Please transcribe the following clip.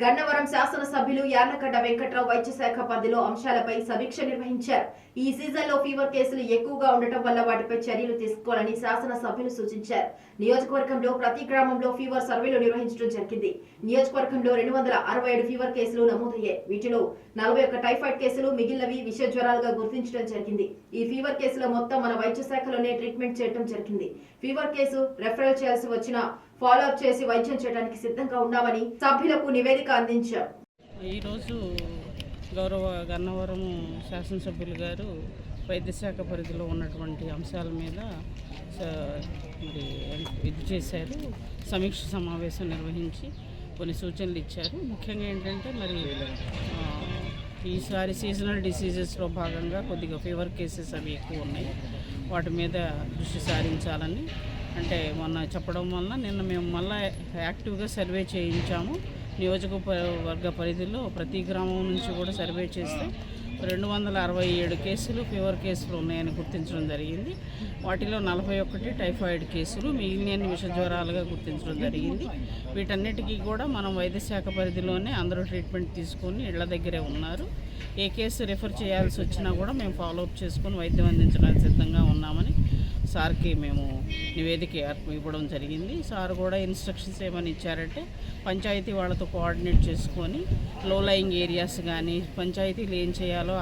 గన్నవరం శాసనసభ్యులు యార్లగడ్డ వెంకట్రావు వైద్య శాఖ పరిధిలో అంశాలపై సమీక్ష నిర్వహించారు. ఈ సీజన్లో ఫీవర్ కేసులు ఎక్కువగా ఉండటం వల్ల వాటిపై చర్యలు తీసుకోవాలని శాసనసభ్యులు సూచించారు. నియోజకవర్గంలో ప్రతి గ్రామంలో ఫీవర్ సర్వేలు నిర్వహించడం జరిగింది. నియోజకవర్గంలో రెండు వందల అరవై ఏడు ఫీవర్ కేసులు నమోదయ్యాయి. వీటిలో నలభై ఒక్క టైఫాయిడ్ కేసులు మిగిలినవి విష జ్వరాలుగా గుర్తించడం జరిగింది. ఈ ఫీవర్ కేసులో మొత్తం మన వైద్య శాఖలోనే ట్రీట్మెంట్ చేయడం జరిగింది. ఫీవర్ కేసు రెఫరల్ చేయాల్సి వచ్చిన ఫాలో అప్ చేసి వైద్యం చేయడానికి సిద్ధంగా ఉన్నామని సభ్యులకు నివేదిక అందించారు ఈరోజు గౌరవ గన్నవరం శాసనసభ్యులు గారు వైద్యశాఖ పరిధిలో ఉన్నటువంటి అంశాల మీద మరి ఇది చేశారు. సమీక్ష సమావేశం నిర్వహించి కొన్ని సూచనలు ఇచ్చారు. ముఖ్యంగా ఏంటంటే మరి ఈసారి సీజనల్ డిసీజెస్లో భాగంగా కొద్దిగా ఫీవర్ కేసెస్ అవి ఎక్కువ ఉన్నాయి. వాటి మీద దృష్టి సారించాలని అంటే మొన్న చెప్పడం వల్ల నిన్న మేము మళ్ళీ యాక్టివ్గా సర్వే చేయించాము. నియోజకవర్గ పరిధిలో ప్రతి గ్రామం నుంచి కూడా సర్వే చేస్తే రెండు వందల అరవై ఏడు కేసులు ఫీవర్ కేసులు ఉన్నాయని గుర్తించడం జరిగింది. వాటిలో నలభై ఒకటి టైఫాయిడ్ కేసులు మిగిలిన విష జ్వరాలుగా గుర్తించడం జరిగింది. వీటన్నిటికీ కూడా మనం వైద్యశాఖ పరిధిలోనే అందరూ ట్రీట్మెంట్ తీసుకొని ఇళ్ళ దగ్గరే ఉన్నారు. ఏ కేసు రిఫర్ చేయాల్సి వచ్చినా కూడా మేము ఫాలోఅప్ చేసుకొని వైద్యం అందించడానికి సిద్ధంగా ఉన్నాము సార్కి మేము నివేదిక ఇవ్వడం జరిగింది. సార్ కూడా ఇన్స్ట్రక్షన్స్ ఏమని ఇచ్చారంటే పంచాయతీ వాళ్ళతో కోఆర్డినేట్ చేసుకొని లో లయింగ్ ఏరియాస్ కానీ పంచాయతీలు ఏం చేయాలో